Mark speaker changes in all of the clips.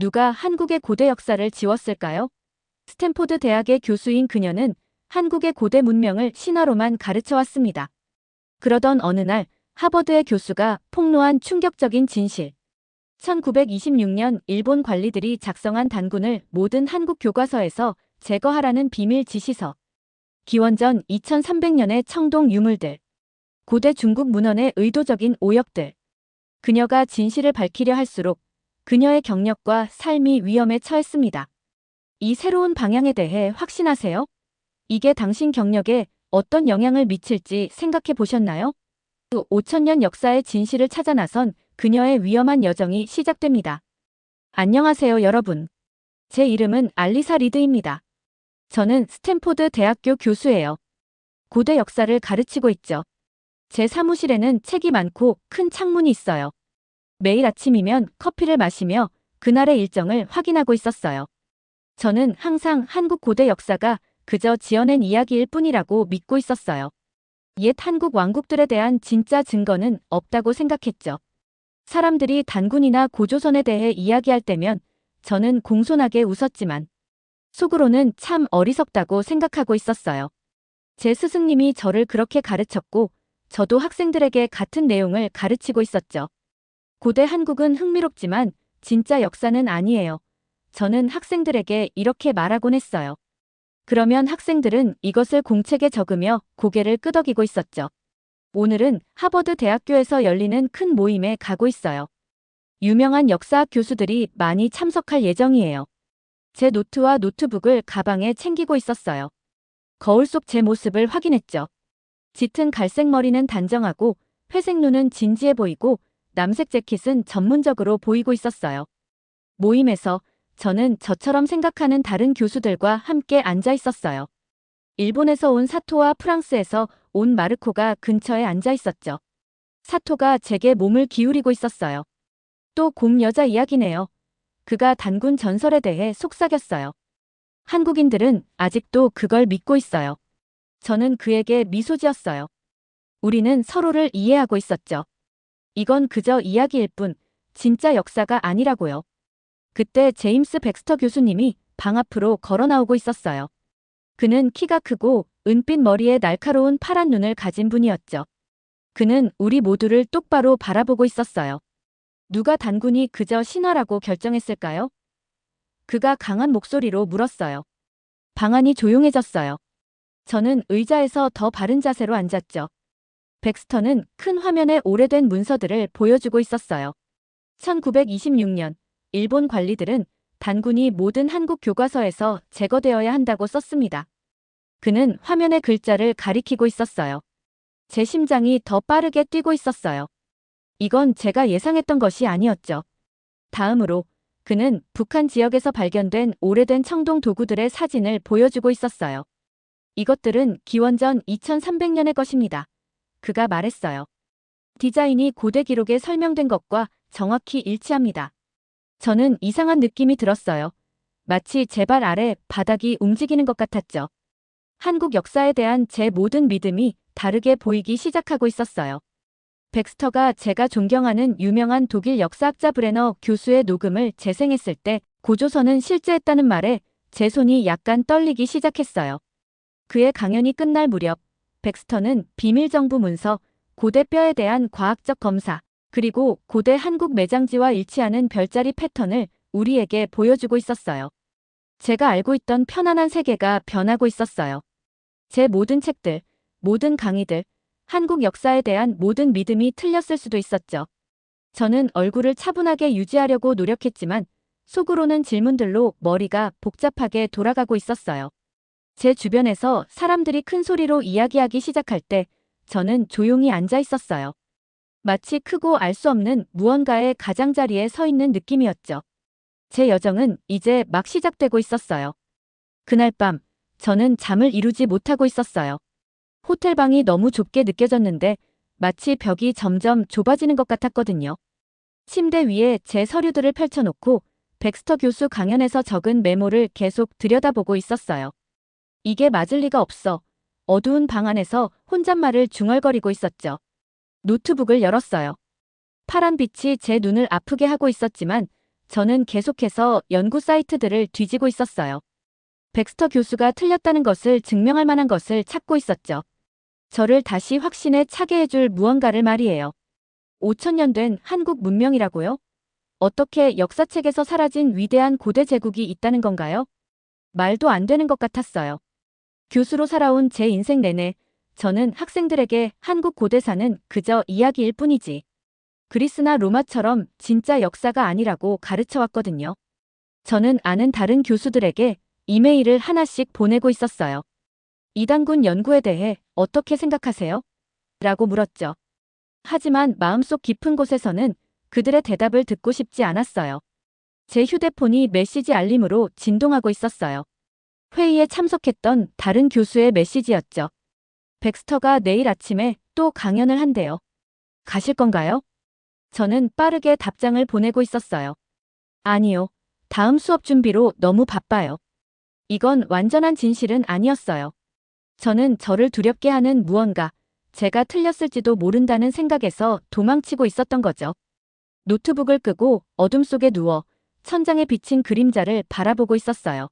Speaker 1: 누가 한국의 고대 역사를 지웠을까요? 스탠포드 대학의 교수인 그녀는 한국의 고대 문명을 신화로만 가르쳐 왔습니다. 그러던 어느 날 하버드의 교수가 폭로한 충격적인 진실. 1926년 일본 관리들이 작성한 단군을 모든 한국 교과서에서 제거하라는 비밀 지시서. 기원전 2300년의 청동 유물들. 고대 중국 문헌의 의도적인 오역들. 그녀가 진실을 밝히려 할수록 그녀의 경력과 삶이 위험에 처했습니다. 이 새로운 방향에 대해 확신하세요? 이게 당신 경력에 어떤 영향을 미칠지 생각해 보셨나요? 5천년 역사의 진실을 찾아 나선 그녀의 위험한 여정이 시작됩니다. 안녕하세요, 여러분. 제 이름은 알리사 리드입니다. 저는 스탠포드 대학교 교수예요. 고대 역사를 가르치고 있죠. 제 사무실에는 책이 많고 큰 창문이 있어요. 매일 아침이면 커피를 마시며 그날의 일정을 확인하고 있었어요. 저는 항상 한국 고대 역사가 그저 지어낸 이야기일 뿐이라고 믿고 있었어요. 옛 한국 왕국들에 대한 진짜 증거는 없다고 생각했죠. 사람들이 단군이나 고조선에 대해 이야기할 때면 저는 공손하게 웃었지만 속으로는 참 어리석다고 생각하고 있었어요. 제 스승님이 저를 그렇게 가르쳤고 저도 학생들에게 같은 내용을 가르치고 있었죠. 고대 한국은 흥미롭지만 진짜 역사는 아니에요. 저는 학생들에게 이렇게 말하곤 했어요. 그러면 학생들은 이것을 공책에 적으며 고개를 끄덕이고 있었죠. 오늘은 하버드 대학교에서 열리는 큰 모임에 가고 있어요. 유명한 역사학 교수들이 많이 참석할 예정이에요. 제 노트와 노트북을 가방에 챙기고 있었어요. 거울 속 제 모습을 확인했죠. 짙은 갈색 머리는 단정하고 회색 눈은 진지해 보이고 남색 재킷은 전문적으로 보이고 있었어요. 모임에서 저는 저처럼 생각하는 다른 교수들과 함께 앉아 있었어요. 일본에서 온 사토와 프랑스에서 온 마르코가 근처에 앉아 있었죠. 사토가 제게 몸을 기울이고 있었어요. 또 곰 여자 이야기네요. 그가 단군 전설에 대해 속삭였어요. 한국인들은 아직도 그걸 믿고 있어요. 저는 그에게 미소 지었어요. 우리는 서로를 이해하고 있었죠. 이건 그저 이야기일 뿐 진짜 역사가 아니라고요. 그때 제임스 백스터 교수님이 방 앞으로 걸어 나오고 있었어요. 그는 키가 크고 은빛 머리에 날카로운 파란 눈을 가진 분이었죠. 그는 우리 모두를 똑바로 바라보고 있었어요. 누가 단군이 그저 신화라고 결정했을까요? 그가 강한 목소리로 물었어요. 방안이 조용해졌어요. 저는 의자에서 더 바른 자세로 앉았죠. 백스터는 큰 화면에 오래된 문서들을 보여주고 있었어요. 1926년 일본 관리들은 단군이 모든 한국 교과서에서 제거되어야 한다고 썼습니다. 그는 화면의 글자를 가리키고 있었어요. 제 심장이 더 빠르게 뛰고 있었어요. 이건 제가 예상했던 것이 아니었죠. 다음으로 그는 북한 지역에서 발견된 오래된 청동 도구들의 사진을 보여주고 있었어요. 이것들은 기원전 2300년의 것입니다. 그가 말했어요. 디자인이 고대 기록에 설명된 것과 정확히 일치합니다. 저는 이상한 느낌이 들었어요. 마치 제 발 아래 바닥이 움직이는 것 같았죠. 한국 역사에 대한 제 모든 믿음이 다르게 보이기 시작하고 있었어요. 백스터가 제가 존경하는 유명한 독일 역사학자 브레너 교수의 녹음을 재생했을 때 고조선은 실제했다는 말에 제 손이 약간 떨리기 시작했어요. 그의 강연이 끝날 무렵 백스터는 비밀정부 문서, 고대 뼈에 대한 과학적 검사, 그리고 고대 한국 매장지와 일치하는 별자리 패턴을 우리에게 보여주고 있었어요. 제가 알고 있던 편안한 세계가 변하고 있었어요. 제 모든 책들, 모든 강의들, 한국 역사에 대한 모든 믿음이 틀렸을 수도 있었죠. 저는 얼굴을 차분하게 유지하려고 노력했지만 속으로는 질문들로 머리가 복잡하게 돌아가고 있었어요. 제 주변에서 사람들이 큰 소리로 이야기하기 시작할 때 저는 조용히 앉아 있었어요. 마치 크고 알 수 없는 무언가의 가장자리에 서 있는 느낌이었죠. 제 여정은 이제 막 시작되고 있었어요. 그날 밤, 저는 잠을 이루지 못하고 있었어요. 호텔 방이 너무 좁게 느껴졌는데 마치 벽이 점점 좁아지는 것 같았거든요. 침대 위에 제 서류들을 펼쳐놓고 백스터 교수 강연에서 적은 메모를 계속 들여다보고 있었어요. 이게 맞을 리가 없어. 어두운 방 안에서 혼잣말을 중얼거리고 있었죠. 노트북을 열었어요. 파란 빛이 제 눈을 아프게 하고 있었지만 저는 계속해서 연구 사이트들을 뒤지고 있었어요. 백스터 교수가 틀렸다는 것을 증명할 만한 것을 찾고 있었죠. 저를 다시 확신에 차게 해줄 무언가를 말이에요. 5천년 된 한국 문명이라고요? 어떻게 역사책에서 사라진 위대한 고대 제국이 있다는 건가요? 말도 안 되는 것 같았어요. 교수로 살아온 제 인생 내내 저는 학생들에게 한국 고대사는 그저 이야기일 뿐이지. 그리스나 로마처럼 진짜 역사가 아니라고 가르쳐 왔거든요. 저는 아는 다른 교수들에게 이메일을 하나씩 보내고 있었어요. 이단군 연구에 대해 어떻게 생각하세요? 라고 물었죠. 하지만 마음속 깊은 곳에서는 그들의 대답을 듣고 싶지 않았어요. 제 휴대폰이 메시지 알림으로 진동하고 있었어요. 회의에 참석했던 다른 교수의 메시지였죠. 백스터가 내일 아침에 또 강연을 한대요. 가실 건가요? 저는 빠르게 답장을 보내고 있었어요. 아니요. 다음 수업 준비로 너무 바빠요. 이건 완전한 진실은 아니었어요. 저는 저를 두렵게 하는 무언가, 제가 틀렸을지도 모른다는 생각에서 도망치고 있었던 거죠. 노트북을 끄고 어둠 속에 누워 천장에 비친 그림자를 바라보고 있었어요.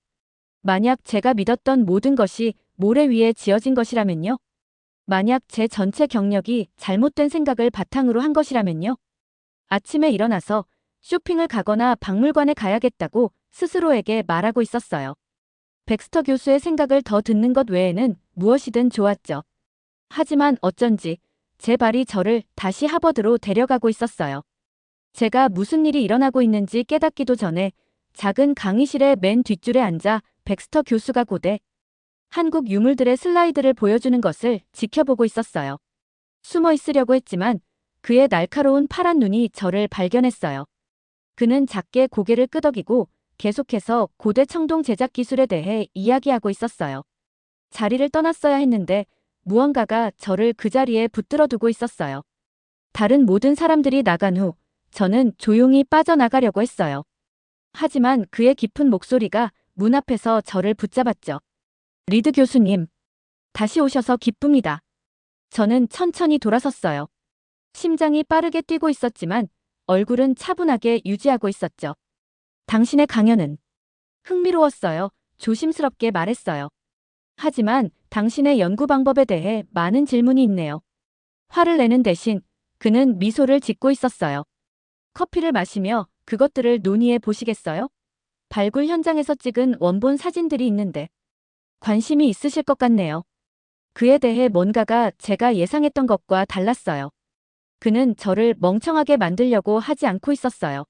Speaker 1: 만약 제가 믿었던 모든 것이 모래 위에 지어진 것이라면요? 만약 제 전체 경력이 잘못된 생각을 바탕으로 한 것이라면요? 아침에 일어나서 쇼핑을 가거나 박물관에 가야겠다고 스스로에게 말하고 있었어요. 백스터 교수의 생각을 더 듣는 것 외에는 무엇이든 좋았죠. 하지만 어쩐지 제 발이 저를 다시 하버드로 데려가고 있었어요. 제가 무슨 일이 일어나고 있는지 깨닫기도 전에 작은 강의실의 맨 뒷줄에 앉아 백스터 교수가 고대 한국 유물들의 슬라이드를 보여주는 것을 지켜보고 있었어요. 숨어 있으려고 했지만 그의 날카로운 파란 눈이 저를 발견했어요. 그는 작게 고개를 끄덕이고 계속해서 고대 청동 제작 기술에 대해 이야기하고 있었어요. 자리를 떠났어야 했는데 무언가가 저를 그 자리에 붙들어 두고 있었어요. 다른 모든 사람들이 나간 후 저는 조용히 빠져나가려고 했어요. 하지만 그의 깊은 목소리가 문 앞에서 저를 붙잡았죠. 리드 교수님. 다시 오셔서 기쁩니다. 저는 천천히 돌아섰어요. 심장이 빠르게 뛰고 있었지만 얼굴은 차분하게 유지하고 있었죠. 당신의 강연은 흥미로웠어요. 조심스럽게 말했어요. 하지만 당신의 연구 방법에 대해 많은 질문이 있네요. 화를 내는 대신 그는 미소를 짓고 있었어요. 커피를 마시며 그것들을 논의해 보시겠어요? 발굴 현장에서 찍은 원본 사진들이 있는데 관심이 있으실 것 같네요. 그에 대해 뭔가가 제가 예상했던 것과 달랐어요. 그는 저를 멍청하게 만들려고 하지 않고 있었어요.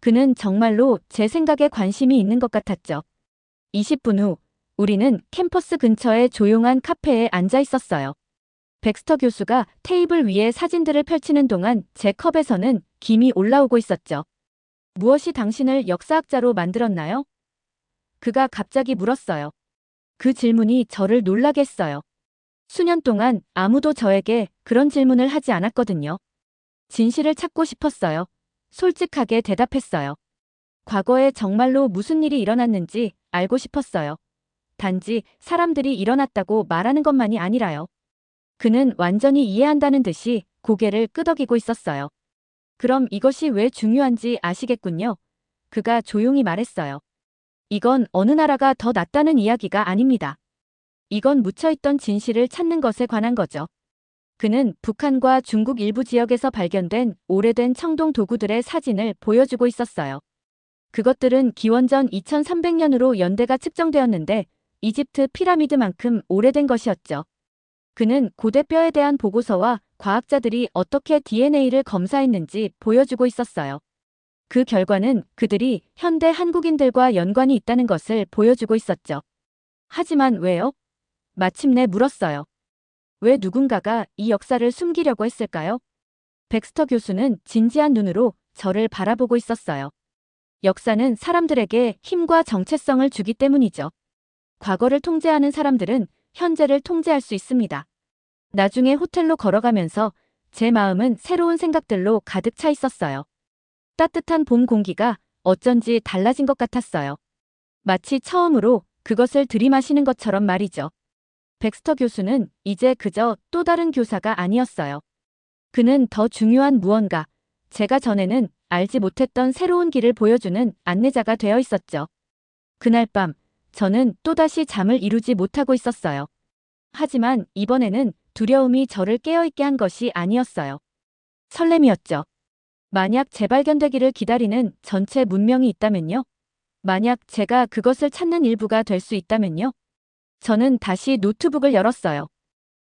Speaker 1: 그는 정말로 제 생각에 관심이 있는 것 같았죠. 20분 후 우리는 캠퍼스 근처의 조용한 카페에 앉아 있었어요. 백스터 교수가 테이블 위에 사진들을 펼치는 동안 제 컵에서는 김이 올라오고 있었죠. 무엇이 당신을 역사학자로 만들었나요? 그가 갑자기 물었어요. 그 질문이 저를 놀라게 했어요. 수년 동안 아무도 저에게 그런 질문을 하지 않았거든요. 진실을 찾고 싶었어요. 솔직하게 대답했어요. 과거에 정말로 무슨 일이 일어났는지 알고 싶었어요. 단지 사람들이 일어났다고 말하는 것만이 아니라요. 그는 완전히 이해한다는 듯이 고개를 끄덕이고 있었어요. 그럼 이것이 왜 중요한지 아시겠군요. 그가 조용히 말했어요. 이건 어느 나라가 더 낫다는 이야기가 아닙니다. 이건 묻혀있던 진실을 찾는 것에 관한 거죠. 그는 북한과 중국 일부 지역에서 발견된 오래된 청동 도구들의 사진을 보여주고 있었어요. 그것들은 기원전 2300년으로 연대가 측정되었는데 이집트 피라미드만큼 오래된 것이었죠. 그는 고대 뼈에 대한 보고서와 과학자들이 어떻게 DNA를 검사했는지 보여주고 있었어요. 그 결과는 그들이 현대 한국인들과 연관이 있다는 것을 보여주고 있었죠. 하지만 왜요? 마침내 물었어요. 왜 누군가가 이 역사를 숨기려고 했을까요? 백스터 교수는 진지한 눈으로 저를 바라보고 있었어요. 역사는 사람들에게 힘과 정체성을 주기 때문이죠. 과거를 통제하는 사람들은 현재를 통제할 수 있습니다. 나중에 호텔로 걸어가면서 제 마음은 새로운 생각들로 가득 차 있었어요. 따뜻한 봄 공기가 어쩐지 달라진 것 같았어요. 마치 처음으로 그것을 들이마시는 것처럼 말이죠. 백스터 교수는 이제 그저 또 다른 교사가 아니었어요. 그는 더 중요한 무언가, 제가 전에는 알지 못했던 새로운 길을 보여주는 안내자가 되어 있었죠. 그날 밤, 저는 또다시 잠을 이루지 못하고 있었어요. 하지만 이번에는 두려움이 저를 깨어있게 한 것이 아니었어요. 설렘이었죠. 만약 재발견되기를 기다리는 전체 문명이 있다면요? 만약 제가 그것을 찾는 일부가 될 수 있다면요? 저는 다시 노트북을 열었어요.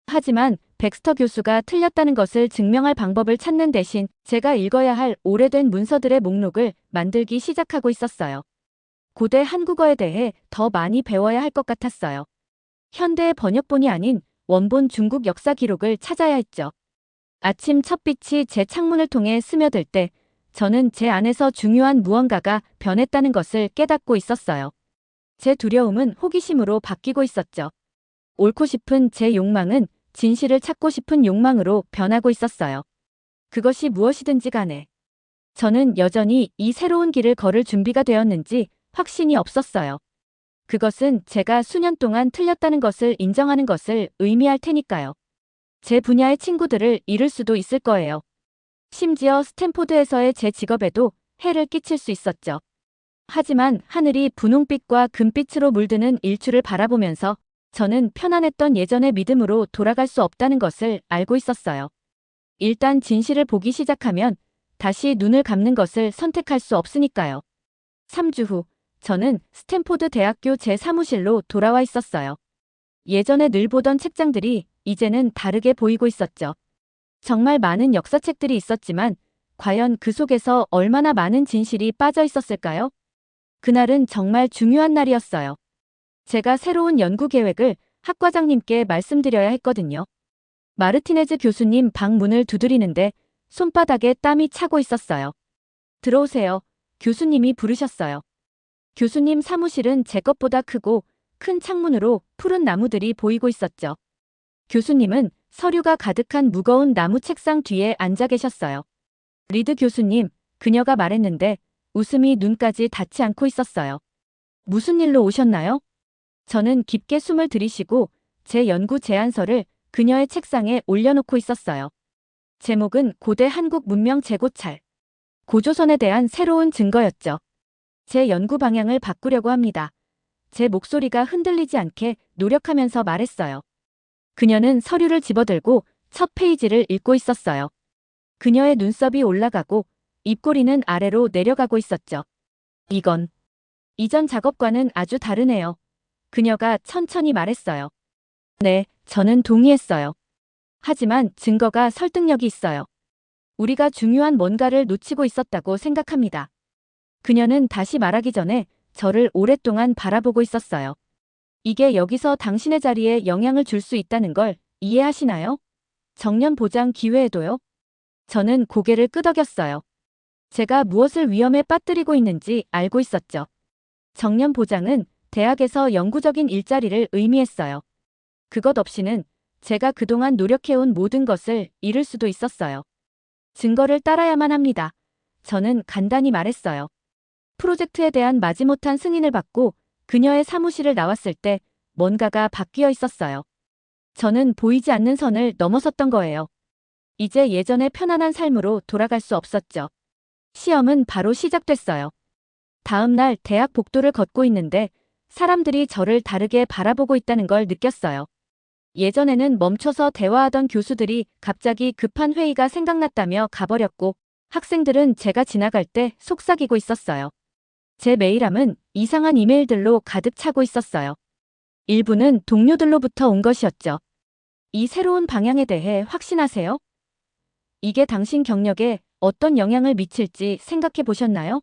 Speaker 1: 하지만 백스터 교수가 틀렸다는 것을 증명할 방법을 찾는 대신 제가 읽어야 할 오래된 문서들의 목록을 만들기 시작하고 있었어요. 고대 한국어에 대해 더 많이 배워야 할 것 같았어요. 현대의 번역본이 아닌 원본 중국 역사 기록을 찾아야 했죠. 아침 첫 빛이 제 창문을 통해 스며들 때 저는 제 안에서 중요한 무언가가 변했다는 것을 깨닫고 있었어요. 제 두려움은 호기심으로 바뀌고 있었죠. 옳고 싶은 제 욕망은 진실을 찾고 싶은 욕망으로 변하고 있었어요. 그것이 무엇이든지 간에 저는 여전히 이 새로운 길을 걸을 준비가 되었는지 확신이 없었어요. 그것은 제가 수년 동안 틀렸다는 것을 인정하는 것을 의미할 테니까요. 제 분야의 친구들을 잃을 수도 있을 거예요. 심지어 스탠포드에서의 제 직업에도 해를 끼칠 수 있었죠. 하지만 하늘이 분홍빛과 금빛으로 물드는 일출을 바라보면서 저는 편안했던 예전의 믿음으로 돌아갈 수 없다는 것을 알고 있었어요. 일단 진실을 보기 시작하면 다시 눈을 감는 것을 선택할 수 없으니까요. 3주 후, 저는 스탠포드 대학교 제 사무실로 돌아와 있었어요. 예전에 늘 보던 책장들이 이제는 다르게 보이고 있었죠. 정말 많은 역사책들이 있었지만 과연 그 속에서 얼마나 많은 진실이 빠져 있었을까요? 그날은 정말 중요한 날이었어요. 제가 새로운 연구 계획을 학과장님께 말씀드려야 했거든요. 마르티네즈 교수님 방 문을 두드리는데 손바닥에 땀이 차고 있었어요. 들어오세요. 교수님이 부르셨어요. 교수님 사무실은 제 것보다 크고 큰 창문으로 푸른 나무들이 보이고 있었죠. 교수님은 서류가 가득한 무거운 나무 책상 뒤에 앉아 계셨어요. 리드 교수님, 그녀가 말했는데 웃음이 눈까지 닿지 않고 있었어요. 무슨 일로 오셨나요? 저는 깊게 숨을 들이쉬고 제 연구 제안서를 그녀의 책상에 올려놓고 있었어요. 제목은 고대 한국 문명 재고찰. 고조선에 대한 새로운 증거였죠. 제 연구 방향을 바꾸려고 합니다. 제 목소리가 흔들리지 않게 노력하면서 말했어요. 그녀는 서류를 집어들고 첫 페이지를 읽고 있었어요. 그녀의 눈썹이 올라가고 입꼬리는 아래로 내려가고 있었죠. 이건 이전 작업과는 아주 다르네요. 그녀가 천천히 말했어요. 네, 저는 동의했어요. 하지만 증거가 설득력이 있어요. 우리가 중요한 뭔가를 놓치고 있었다고 생각합니다. 그녀는 다시 말하기 전에 저를 오랫동안 바라보고 있었어요. 이게 여기서 당신의 자리에 영향을 줄 수 있다는 걸 이해하시나요? 정년 보장 기회에도요? 저는 고개를 끄덕였어요. 제가 무엇을 위험에 빠뜨리고 있는지 알고 있었죠. 정년 보장은 대학에서 영구적인 일자리를 의미했어요. 그것 없이는 제가 그동안 노력해온 모든 것을 잃을 수도 있었어요. 증거를 따라야만 합니다. 저는 간단히 말했어요. 프로젝트에 대한 마지못한 승인을 받고 그녀의 사무실을 나왔을 때 뭔가가 바뀌어 있었어요. 저는 보이지 않는 선을 넘어섰던 거예요. 이제 예전의 편안한 삶으로 돌아갈 수 없었죠. 시험은 바로 시작됐어요. 다음 날 대학 복도를 걷고 있는데 사람들이 저를 다르게 바라보고 있다는 걸 느꼈어요. 예전에는 멈춰서 대화하던 교수들이 갑자기 급한 회의가 생각났다며 가버렸고 학생들은 제가 지나갈 때 속삭이고 있었어요. 제 메일함은 이상한 이메일들로 가득 차고 있었어요. 일부는 동료들로부터 온 것이었죠. 이 새로운 방향에 대해 확신하세요? 이게 당신 경력에 어떤 영향을 미칠지 생각해 보셨나요?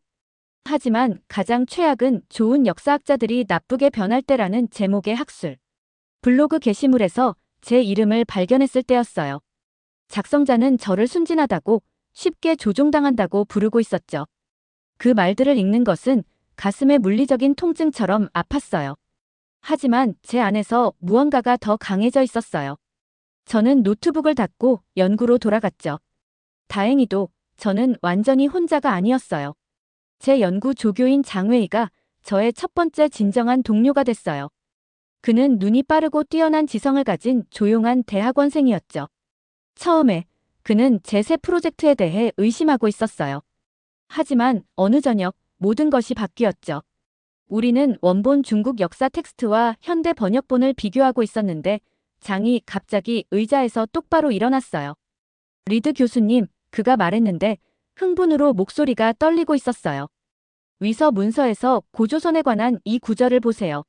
Speaker 1: 하지만 가장 최악은 좋은 역사학자들이 나쁘게 변할 때라는 제목의 학술. 블로그 게시물에서 제 이름을 발견했을 때였어요. 작성자는 저를 순진하다고 쉽게 조종당한다고 부르고 있었죠. 그 말들을 읽는 것은 가슴의 물리적인 통증처럼 아팠어요. 하지만 제 안에서 무언가가 더 강해져 있었어요. 저는 노트북을 닫고 연구로 돌아갔죠. 다행히도 저는 완전히 혼자가 아니었어요. 제 연구 조교인 장웨이가 저의 첫 번째 진정한 동료가 됐어요. 그는 눈이 빠르고 뛰어난 지성을 가진 조용한 대학원생이었죠. 처음에 그는 제 새 프로젝트에 대해 의심하고 있었어요. 하지만 어느 저녁 모든 것이 바뀌었죠. 우리는 원본 중국 역사 텍스트와 현대 번역본을 비교하고 있었는데 장이 갑자기 의자에서 똑바로 일어났어요. 리드 교수님, 그가 말했는데 흥분으로 목소리가 떨리고 있었어요. 위서 문서에서 고조선에 관한 이 구절을 보세요.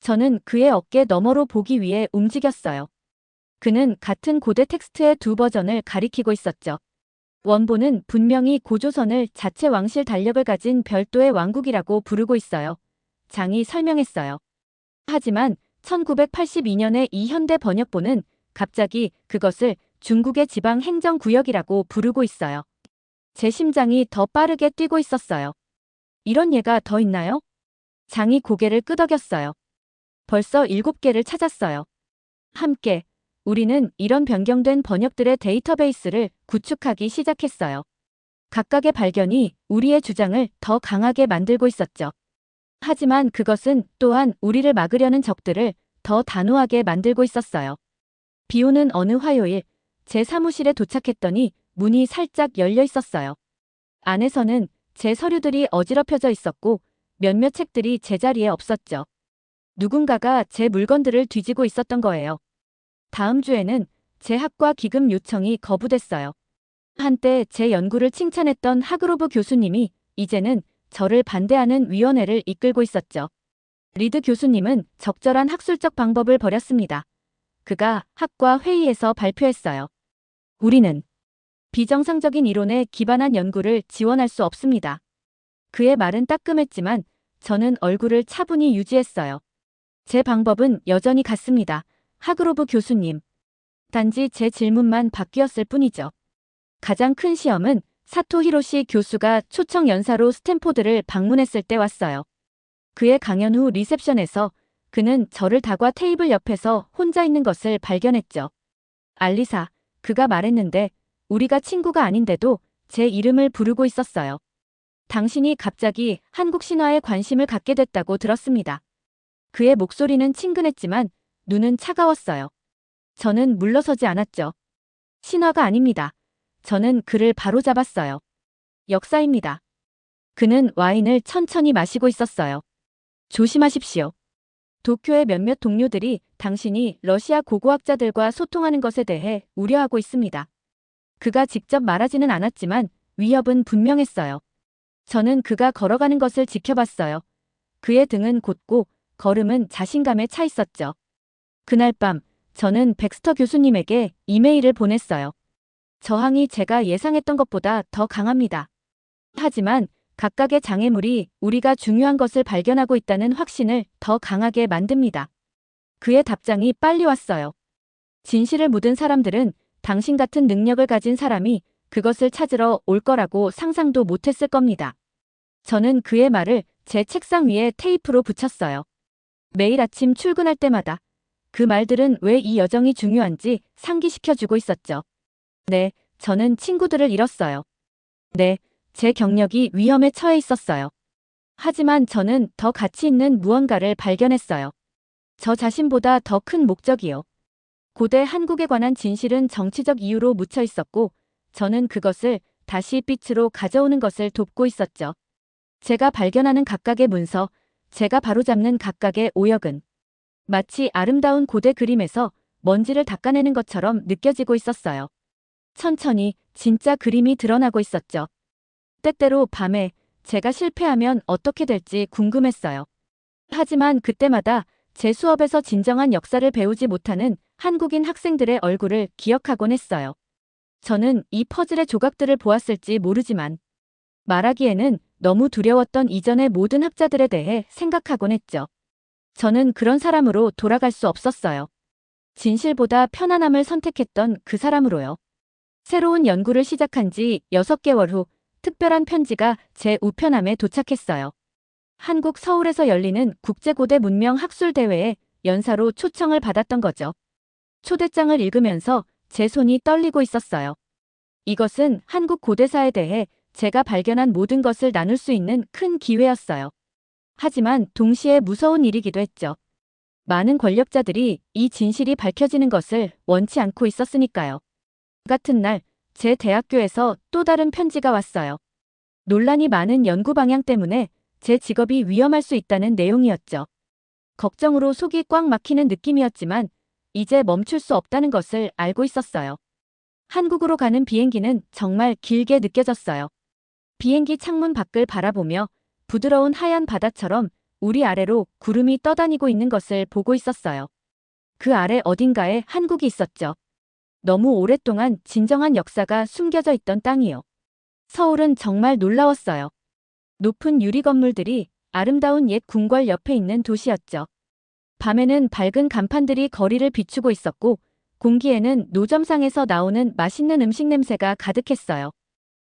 Speaker 1: 저는 그의 어깨 너머로 보기 위해 움직였어요. 그는 같은 고대 텍스트의 두 버전을 가리키고 있었죠. 원본은 분명히 고조선을 자체 왕실 달력을 가진 별도의 왕국이라고 부르고 있어요. 장이 설명했어요. 하지만 1982년의 이 현대 번역본은 갑자기 그것을 중국의 지방 행정구역이라고 부르고 있어요. 제 심장이 더 빠르게 뛰고 있었어요. 이런 예가 더 있나요? 장이 고개를 끄덕였어요. 벌써 7개를 찾았어요. 함께 우리는 이런 변경된 번역들의 데이터베이스를 구축하기 시작했어요. 각각의 발견이 우리의 주장을 더 강하게 만들고 있었죠. 하지만 그것은 또한 우리를 막으려는 적들을 더 단호하게 만들고 있었어요. 비 오는 어느 화요일, 제 사무실에 도착했더니 문이 살짝 열려 있었어요. 안에서는 제 서류들이 어지럽혀져 있었고 몇몇 책들이 제자리에 없었죠. 누군가가 제 물건들을 뒤지고 있었던 거예요. 다음 주에는 제 학과 기금 요청이 거부됐어요. 한때 제 연구를 칭찬했던 하그로브 교수님이 이제는 저를 반대하는 위원회를 이끌고 있었죠. 리드 교수님은 적절한 학술적 방법을 버렸습니다. 그가 학과 회의에서 발표했어요. 우리는 비정상적인 이론에 기반한 연구를 지원할 수 없습니다. 그의 말은 따끔했지만 저는 얼굴을 차분히 유지했어요. 제 방법은 여전히 같습니다. 하그로브 교수님. 단지 제 질문만 바뀌었을 뿐이죠. 가장 큰 시험은 사토 히로시 교수가 초청 연사로 스탠포드를 방문했을 때 왔어요. 그의 강연 후 리셉션에서 그는 저를 다과 테이블 옆에서 혼자 있는 것을 발견했죠. 알리사, 그가 말했는데 우리가 친구가 아닌데도 제 이름을 부르고 있었어요. 당신이 갑자기 한국 신화에 관심을 갖게 됐다고 들었습니다. 그의 목소리는 친근했지만 눈은 차가웠어요. 저는 물러서지 않았죠. 신화가 아닙니다. 저는 그를 바로잡았어요. 역사입니다. 그는 와인을 천천히 마시고 있었어요. 조심하십시오. 도쿄의 몇몇 동료들이 당신이 러시아 고고학자들과 소통하는 것에 대해 우려하고 있습니다. 그가 직접 말하지는 않았지만 위협은 분명했어요. 저는 그가 걸어가는 것을 지켜봤어요. 그의 등은 곧고 걸음은 자신감에 차 있었죠. 그날 밤 저는 백스터 교수님에게 이메일을 보냈어요. 저항이 제가 예상했던 것보다 더 강합니다. 하지만 각각의 장애물이 우리가 중요한 것을 발견하고 있다는 확신을 더 강하게 만듭니다. 그의 답장이 빨리 왔어요. 진실을 묻은 사람들은 당신 같은 능력을 가진 사람이 그것을 찾으러 올 거라고 상상도 못했을 겁니다. 저는 그의 말을 제 책상 위에 테이프로 붙였어요. 매일 아침 출근할 때마다 그 말들은 왜 이 여정이 중요한지 상기시켜주고 있었죠. 네, 저는 친구들을 잃었어요. 네, 제 경력이 위험에 처해 있었어요. 하지만 저는 더 가치 있는 무언가를 발견했어요. 저 자신보다 더 큰 목적이요. 고대 한국에 관한 진실은 정치적 이유로 묻혀 있었고, 저는 그것을 다시 빛으로 가져오는 것을 돕고 있었죠. 제가 발견하는 각각의 문서, 제가 바로잡는 각각의 오역은 마치 아름다운 고대 그림에서 먼지를 닦아내는 것처럼 느껴지고 있었어요. 천천히 진짜 그림이 드러나고 있었죠. 때때로 밤에 제가 실패하면 어떻게 될지 궁금했어요. 하지만 그때마다 제 수업에서 진정한 역사를 배우지 못하는 한국인 학생들의 얼굴을 기억하곤 했어요. 저는 이 퍼즐의 조각들을 보았을지 모르지만 말하기에는 너무 두려웠던 이전의 모든 학자들에 대해 생각하곤 했죠. 저는 그런 사람으로 돌아갈 수 없었어요. 진실보다 편안함을 선택했던 그 사람으로요. 새로운 연구를 시작한 지 6개월 후 특별한 편지가 제 우편함에 도착했어요. 한국 서울에서 열리는 국제고대 문명 학술 대회에 연사로 초청을 받았던 거죠. 초대장을 읽으면서 제 손이 떨리고 있었어요. 이것은 한국 고대사에 대해 제가 발견한 모든 것을 나눌 수 있는 큰 기회였어요. 하지만 동시에 무서운 일이기도 했죠. 많은 권력자들이 이 진실이 밝혀지는 것을 원치 않고 있었으니까요. 같은 날, 제 대학교에서 또 다른 편지가 왔어요. 논란이 많은 연구 방향 때문에 제 직업이 위험할 수 있다는 내용이었죠. 걱정으로 속이 꽉 막히는 느낌이었지만 이제 멈출 수 없다는 것을 알고 있었어요. 한국으로 가는 비행기는 정말 길게 느껴졌어요. 비행기 창문 밖을 바라보며 부드러운 하얀 바다처럼 우리 아래로 구름이 떠다니고 있는 것을 보고 있었어요. 그 아래 어딘가에 한국이 있었죠. 너무 오랫동안 진정한 역사가 숨겨져 있던 땅이요. 서울은 정말 놀라웠어요. 높은 유리 건물들이 아름다운 옛 궁궐 옆에 있는 도시였죠. 밤에는 밝은 간판들이 거리를 비추고 있었고 공기에는 노점상에서 나오는 맛있는 음식 냄새가 가득했어요.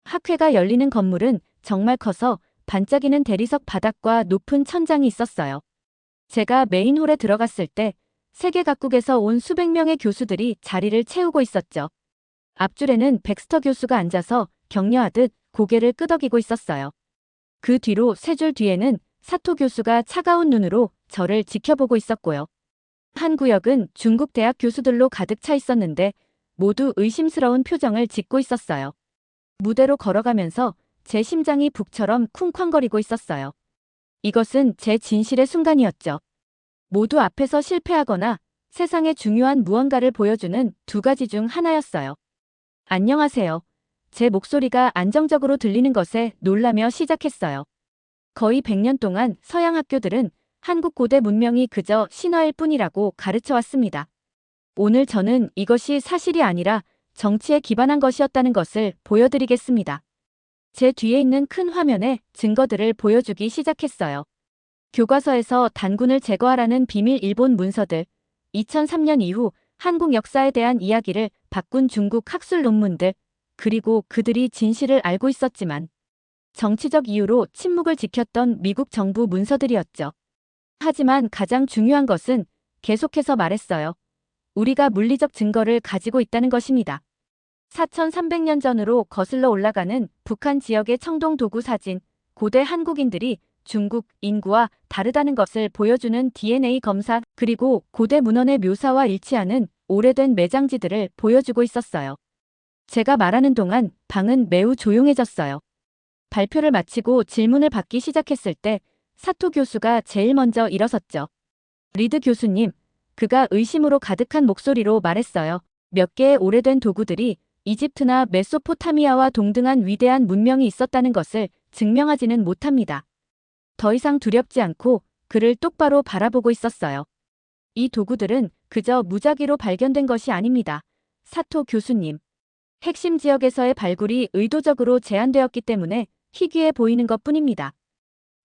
Speaker 1: 학회가 열리는 건물은 정말 커서 반짝이는 대리석 바닥과 높은 천장이 있었어요. 제가 메인홀에 들어갔을 때 세계 각국에서 온 수백 명의 교수들이 자리를 채우고 있었죠. 앞줄에는 백스터 교수가 앉아서 격려하듯 고개를 끄덕이고 있었어요. 그 뒤로 세 줄 뒤에는 사토 교수가 차가운 눈으로 저를 지켜보고 있었고요. 한 구역은 중국 대학 교수들로 가득 차 있었는데 모두 의심스러운 표정을 짓고 있었어요. 무대로 걸어가면서 제 심장이 북처럼 쿵쾅거리고 있었어요. 이것은 제 진실의 순간이었죠. 모두 앞에서 실패하거나 세상에 중요한 무언가를 보여주는 두 가지 중 하나였어요. 안녕하세요. 제 목소리가 안정적으로 들리는 것에 놀라며 시작했어요. 거의 100년 동안 서양 학교들은 한국 고대 문명이 그저 신화일 뿐이라고 가르쳐 왔습니다. 오늘 저는 이것이 사실이 아니라 정치에 기반한 것이었다는 것을 보여드리겠습니다. 제 뒤에 있는 큰 화면에 증거들을 보여주기 시작했어요. 교과서에서 단군을 제거하라는 비밀 일본 문서들, 2003년 이후 한국 역사에 대한 이야기를 바꾼 중국 학술 논문들, 그리고 그들이 진실을 알고 있었지만 정치적 이유로 침묵을 지켰던 미국 정부 문서들이었죠. 하지만 가장 중요한 것은 계속해서 말했어요. 우리가 물리적 증거를 가지고 있다는 것입니다. 4300년 전으로 거슬러 올라가는 북한 지역의 청동 도구 사진, 고대 한국인들이 중국 인구와 다르다는 것을 보여주는 DNA 검사, 그리고 고대 문헌의 묘사와 일치하는 오래된 매장지들을 보여주고 있었어요. 제가 말하는 동안 방은 매우 조용해졌어요. 발표를 마치고 질문을 받기 시작했을 때 사토 교수가 제일 먼저 일어섰죠. 리드 교수님, 그가 의심으로 가득한 목소리로 말했어요. 몇 개의 오래된 도구들이 이집트나 메소포타미아와 동등한 위대한 문명이 있었다는 것을 증명하지는 못합니다. 더 이상 두렵지 않고 그를 똑바로 바라보고 있었어요. 이 도구들은 그저 무작위로 발견된 것이 아닙니다. 사토 교수님. 핵심 지역에서의 발굴이 의도적으로 제한되었기 때문에 희귀해 보이는 것 뿐입니다.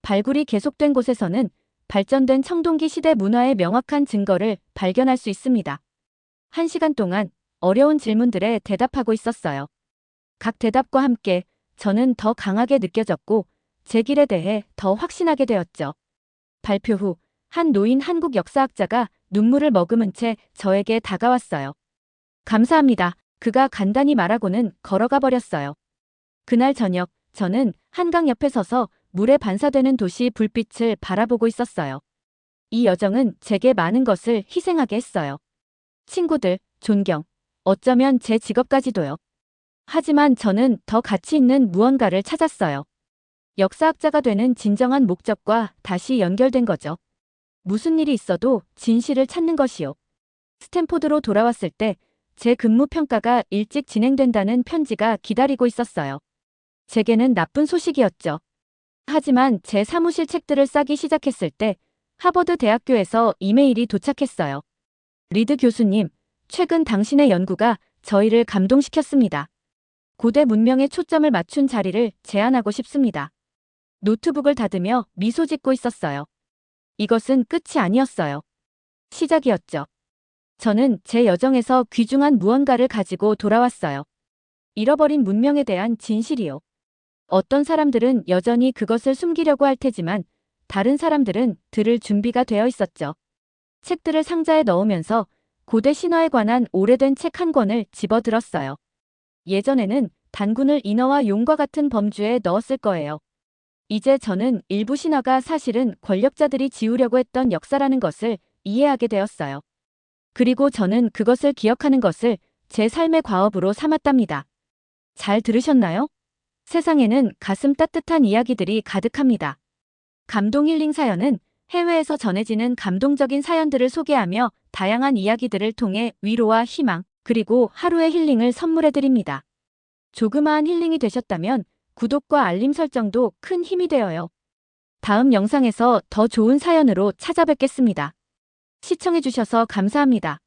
Speaker 1: 발굴이 계속된 곳에서는 발전된 청동기 시대 문화의 명확한 증거를 발견할 수 있습니다. 한 시간 동안 어려운 질문들에 대답하고 있었어요. 각 대답과 함께 저는 더 강하게 느껴졌고 제 길에 대해 더 확신하게 되었죠. 발표 후 한 노인 한국 역사학자가 눈물을 머금은 채 저에게 다가왔어요. 감사합니다. 그가 간단히 말하고는 걸어가 버렸어요. 그날 저녁 저는 한강 옆에 서서 물에 반사되는 도시 불빛을 바라보고 있었어요. 이 여정은 제게 많은 것을 희생하게 했어요. 친구들, 존경, 어쩌면 제 직업까지도요. 하지만 저는 더 가치 있는 무언가를 찾았어요. 역사학자가 되는 진정한 목적과 다시 연결된 거죠. 무슨 일이 있어도 진실을 찾는 것이요. 스탠포드로 돌아왔을 때 제 근무 평가가 일찍 진행된다는 편지가 기다리고 있었어요. 제게는 나쁜 소식이었죠. 하지만 제 사무실 책들을 싸기 시작했을 때 하버드 대학교에서 이메일이 도착했어요. 리드 교수님, 최근 당신의 연구가 저희를 감동시켰습니다. 고대 문명에 초점을 맞춘 자리를 제안하고 싶습니다. 노트북을 닫으며 미소 짓고 있었어요. 이것은 끝이 아니었어요. 시작이었죠. 저는 제 여정에서 귀중한 무언가를 가지고 돌아왔어요. 잃어버린 문명에 대한 진실이요. 어떤 사람들은 여전히 그것을 숨기려고 할 테지만 다른 사람들은 들을 준비가 되어 있었죠. 책들을 상자에 넣으면서 고대 신화에 관한 오래된 책 한 권을 집어들었어요. 예전에는 단군을 인어와 용과 같은 범주에 넣었을 거예요. 이제 저는 일부 신화가 사실은 권력자들이 지우려고 했던 역사라는 것을 이해하게 되었어요. 그리고 저는 그것을 기억하는 것을 제 삶의 과업으로 삼았답니다. 잘 들으셨나요? 세상에는 가슴 따뜻한 이야기들이 가득합니다. 감동 힐링 사연은 해외에서 전해지는 감동적인 사연들을 소개하며 다양한 이야기들을 통해 위로와 희망, 그리고 하루의 힐링을 선물해 드립니다. 조그마한 힐링이 되셨다면 구독과 알림 설정도 큰 힘이 되어요. 다음 영상에서 더 좋은 사연으로 찾아뵙겠습니다. 시청해주셔서 감사합니다.